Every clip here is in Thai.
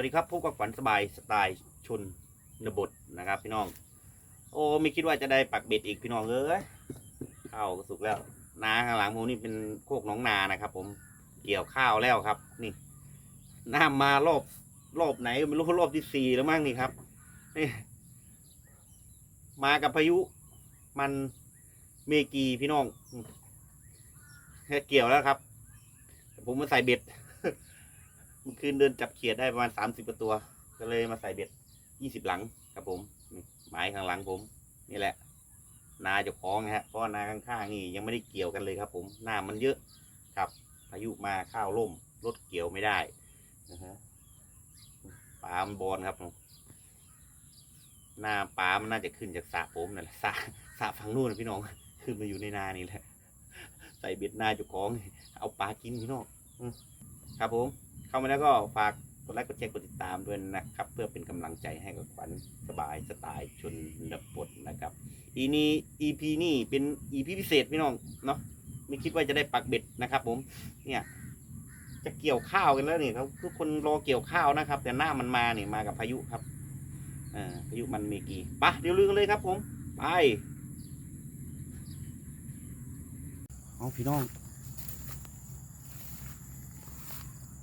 วัสดีครับพบกับขวัญสบายสไตล์ชนนบทนะครับพี่น้อง โอ้ไม่คิดว่าจะได้ปักเบ็ดอีกพี่น้องเอ้ยข้าวก็สุกแล้ว นาข้างหลังผมนี่เป็นโคกหน้องนานะครับ ผมเกี่ยวข้าวแล้วครับ นี่น้ำมารอบรอบไหนก็ไม่รู้รอบที่สี่แล้วมั้งนี่ครับนี่มากับพายุมันเมกีพี่น้องแค่เกี่ยวแล้วครับ ผมมาใส่เบ็ด มื่อคืนเดินจับเขียดได้ประมาณสามสิบกว่าตัว ก็เลยมาใส่เบ็ดยี่สิบหลังครับผมหมายข้างหลังผม นี่แหละ นาจะคล้องนะฮะเพราะนาข้างๆนี่ยังไม่ได้เกี่ยวกันเลยครับ ผมหน้ามันเยอะครับพายุมาข้าวล่มรถเกี่ยวไม่ได้นะฮะปลามันบอลครับหน้าปลามันน่าจะขึ้นจากสระผมนั่นแหละสระสระฝั่งนู้นนะพี่น้องขึ้นมาอยู่ในนานี่แหละใส่เบ็ดหน้าจ้าของ เอาปลากินพี่น้องครับผม เข้ามาแล้วก็ฝากกดไลค์กดแชร์กดติดตามด้วยนะครับ เพื่อเป็นกำลังใจให้กับขวัญสบายสไตล์ชนบทนะครับ อีนี้ EP นี่เป็น EP พิเศษพี่น้องเนาะไม่คิดว่าจะได้ปักเบ็ดนะครับ ผม เนี่ย จะเกี่ยวข้าวกันแล้วเนี่ยเขาทุกคนรอเกี่ยวข้าวนะครับ แต่หน้ามันมาเนี่ยมากับพายุครับอ่าพายุมันเมกีไปะเดี๋ยวลือกันเลยครับ ผมไปเอาพี่น้อง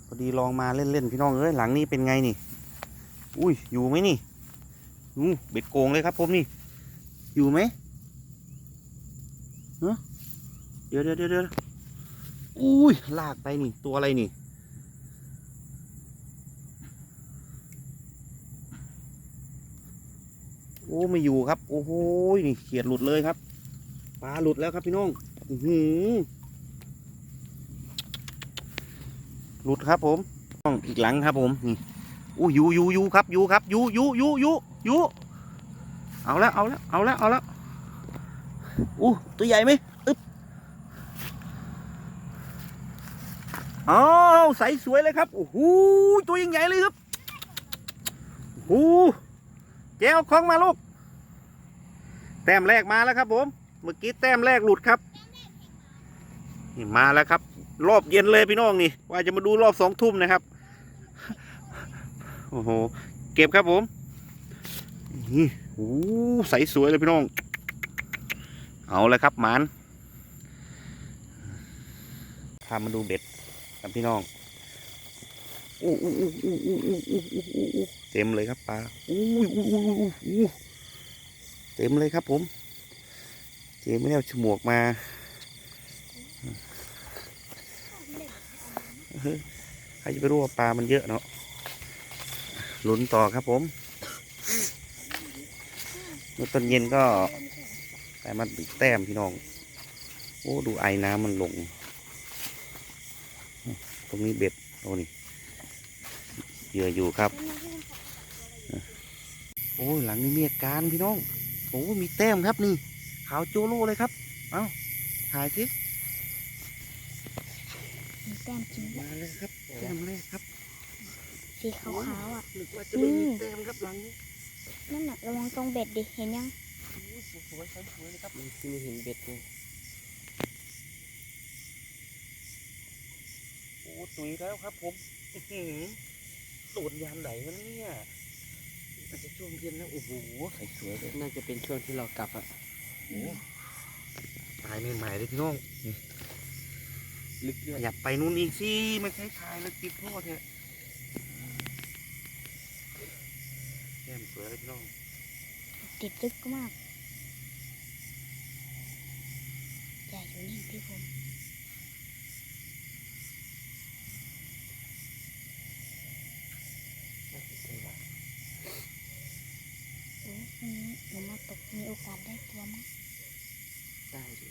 พอดีลองมาเล่นๆพี่น้องเอ้ยหลังนี้เป็นไงนี่ อุ้ยอยู่ไหมนี่อู้เบ็ดโกงเลยครับผมนี่ อยู่ไหมเนอะเดี๋ยวเดี๋ยวเดี๋ยวเดี๋ยวอุ้ยลากไปนี่ตัวอะไรนี่ โอ้ไม่อยู่ครับ โอ้โหนี่เขียดหลุดเลยครับปลาหลุดแล้วครับพี่น้อง อื้อหือ หลุดครับผมต้องอีกหลังครับผมนี่อู้ยูยูยูครับยูครับยูยูยูยูยูเอาแล้วเอาแล้วเอาแล้วเอาแล้วอู้ตัวใหญ่ไหมอึ๊บอ้าวใสสวยเลยครับโอ้โหตัวยังใหญ่เลยครับโอ้โหแก้วคล้องมาลูกแต้มแรกมาแล้วครับผม เมื่อกี้แต้มแรกหลุดครับนี่มาแล้วครับ รอบเย็นเลยพี่น้องนี่ ว่าจะมาดูรอบสองทุ่มนะครับ โอ้โห เก็บครับผม นี่โอ้ใสสวยเลยพี่น้อง เอาเลยครับหมานพามาดูเบ็ดครับพี่น้องอู้อู้อู้อู้อู้อู้อู้อู้อู้อู้เต็มเลยครับปลาอู้อู้อู้อู้อู้เต็มเลยครับผม เจไม่ได้เอาฉมวกมา ใครจะไปรู้ว่าปลามันเยอะเนาะลุ้นต่อครับผมเมื่อตอนเย็นก็แต่มันอีกแต้มพี่น้อง โอ้ ดูไอ้น้ำมันลง ตรงนี้เบ็ดโอ้นี่เหยื่ออยู่ครับ โอ้หลังนี้มีอาการพี่น้อง โอ้ มีแต้มครับนี่ ขาวโจโล่เลยครับ เอ้าถ่ายสิ แต้มจริงด้วยมาเลยครับแต้มแรกครับ สีขาวๆอะนึกว่าจะไม่มีแต้มครับหลังนี้นั่นน่ะระวังตรงเบ็ดดิเห็นยังสวยๆสวยๆเลยครับมันคือเห็นเบ็ดไงโอ้ตุยแล้วครับ ผมอื้อหือโดดยามไหนวะเนี่ยมันจะช่วงเย็นแล้วโอ้โหใส่สวยเลยน่าจะเป็นช่วงที่เรากลับอะโอ้ตายใหม่ๆเลยพี่น้อง ลึกด้วยอยากไปนู่นอีกสิไม่ใช่ทายแล้วติดพ่อเถอะแก้มสวยเลยพี่น้องติดลึกมากอย่าอยู่นิ่งพี่ผมโอ้วันนี้หนูมาตกมีโอกาสได้ตัวมั้งได้ดิ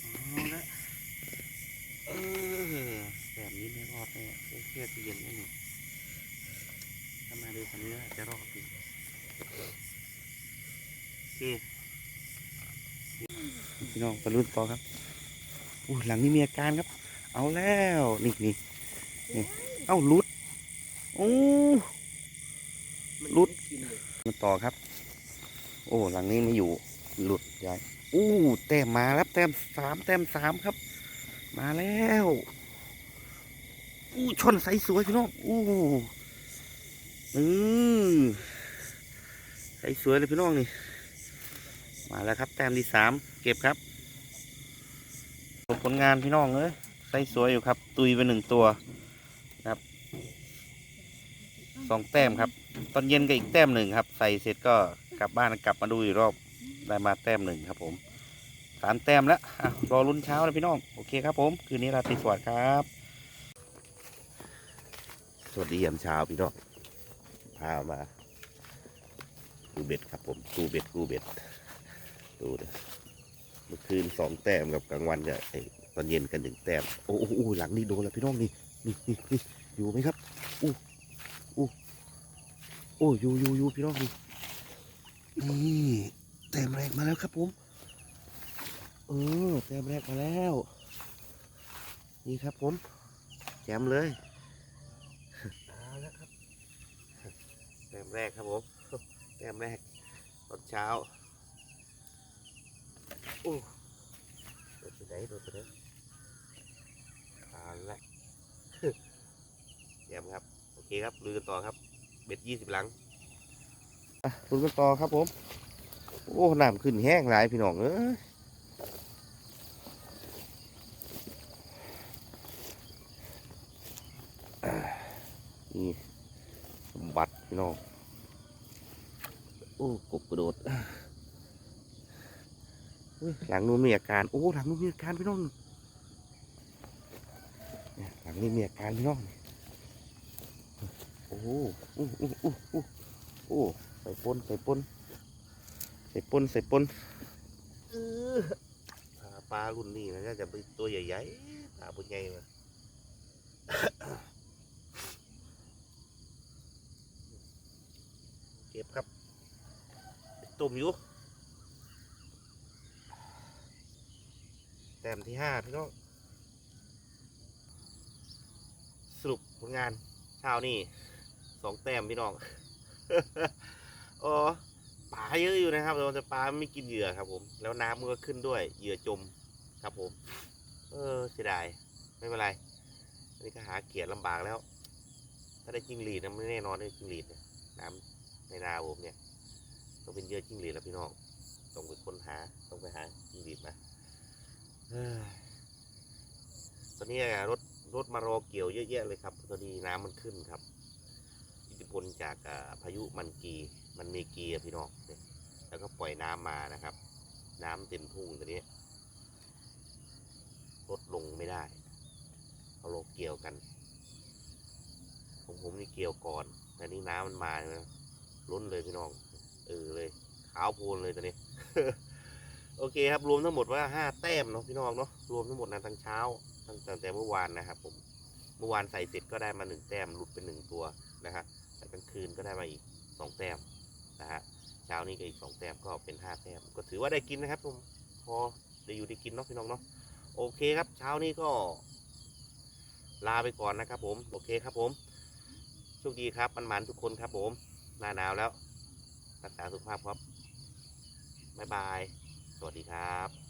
เอาละเออแบบนี้ไม่รอดแน่เครียดเย็นแน่นี่ถ้ามาดูคนนี้อาจจะรอดอีกโอเค พี่น้องไปรุ่นต่อครับอุ้หลังนี้มีอาการครับ เอาแล้วนี่นี่นี่เอ้าลุดโอ้มันรุดไม่กินเลยมาต่อครับ โอ้หลังนี้ไม่อยู่หลุดยายอู้แต้มมาแล้วแต้มสามแต้มสามครับ มาแล้วอู้ชนใสสวยพี่น้องอู้อือใสสวยเลยพี่น้องนี่ มาแล้วครับ แต้มที่สามเก็บครับผลงานพี่น้องเอ้ยใสสวยอยู่ครับ ตุยไปหนึ่งตัวครับสองแต้มครับ ตอนเย็นก็อีกแต้มหนึ่งครับ ใส่เสร็จก็กลับบ้านกลับมาดูอีกรอบได้มาแต้มหนึ่งครับผมสามแต้มแล้วอะรอลุ้นเช้านะพี่น้อง โอเคครับผม คืนนี้ราตรีสวัสดิ์ครับ สวัสดียามเช้าพี่น้องพามากูเบ็ดครับผมกูเบ็ดกูเบ็ด ดูเด้อเมื่อคืนสองแต้มกับกลางวันจะไอ้ตอนเย็นกันหนึ่งแต้มโอ้โหหลังนี่โดนแล้วพี่น้องนี่นี่นี่นี่อยู่ไหมครับอู้อู้โอ้อยู่อยู่อยู่พี่น้องนี่นี่แต้มแรกมาแล้วครับผมเออแต้มแรกมาแล้ว นี่ครับผมแจมเลยเอาแล้วครับแต้มแรกครับผมแต้มแรกตอนเช้า อ้โดดไปไหนโดดไปไหนเอาละเยี่ยมครับ โอเคครับลุยกันต่อครับ เบ็ดยี่สิบหลังลุยกันต่อครับผม โอ้น้ำขึ้นแห้งหลายพี่น้องเอ้ยนี่บัติพี่น้อง โอ้กบกระโดด หลังนู้นมีอาการโอ้หลังนู้นมีอาการพี่น้องเนี่ยหลังนี้มีอาการพี่น้องโอ้โหอู้อู้อู้อู้โอ้ใส่ปนใส่ปนใส่ปนใส่ปนเออหาปลารุ่นนี้นะก็จะเป็นตัวใหญ่ๆปลาปุใหญ่มาเก็บครับ ตุ่มอยู่ แต้มที่ห้าพี่น้องสรุปผลงานเช้านี่สองแต้มพี่น้องอ๋อปลาเยอะอยู่นะครับแต่ปลาไม่กินเหยื่อครับ ผม แล้วน้ำมันก็ขึ้นด้วยเหยื่อจมครับผม เออเสียดายไม่เป็นไรอันนี้ก็หาเกียรลำบากแล้ว ถ้าได้จิ้งหรีดนะไม่แน่นอนได้จิ้งหรีดน้ำในนาผมเนี่ยต้องเป็นเยื่อจิ้งหรีดแล้วพี่น้องต้องไปค้นหาต้องไปหาจิ้งหรีดมา ตอนนี้รถรถมารอเกี่ยวเยอะแยะเลยครับตอนนี้น้ำมันขึ้นครับ อิทธิพลจากพายุมันกีมันมีกีอะพี่น้องแล้วก็ปล่อยน้ำมานะครับ น้ำเต็มทุ่งตอนนี้รถลงไม่ได้เขาโลเกี่ยวกันผมผมนี่เกี่ยวก่อนแต่นี่น้ำมันมานะล้นเลยพี่น้องเออเลยขาวโพลนเลยตอนนี้ โอเคครับรวมทั้งหมดว่าห้าแต้มเนาะพี่น้องเนาะรวมทั้งหมดนะทั้งเช้าตั้งแต่เมื่อวานนะครับผมเมื่อวานใส่เสร็จก็ได้มาหนึ่งแต้มหลุดเป็นหนึ่งตัวนะฮะแต่กลางคืนก็ได้มาอีกสองแต้มนะฮะเช้านี้ก็อีกสองแต้มก็เป็นห้าแต้มก็ถือว่าได้กินนะครับผมพอได้อยู่ได้กินเนาะพี่น้องเนาะโอเคครับเช้านี้ก็ ลาไปก่อนนะครับ ผมโอเคครับผมโชคดีครับมันหมันทุกคนครับผมหน้าหนาวแล้วรักษาสุขภาพครับบ๊ายบาย สวัสดีครับ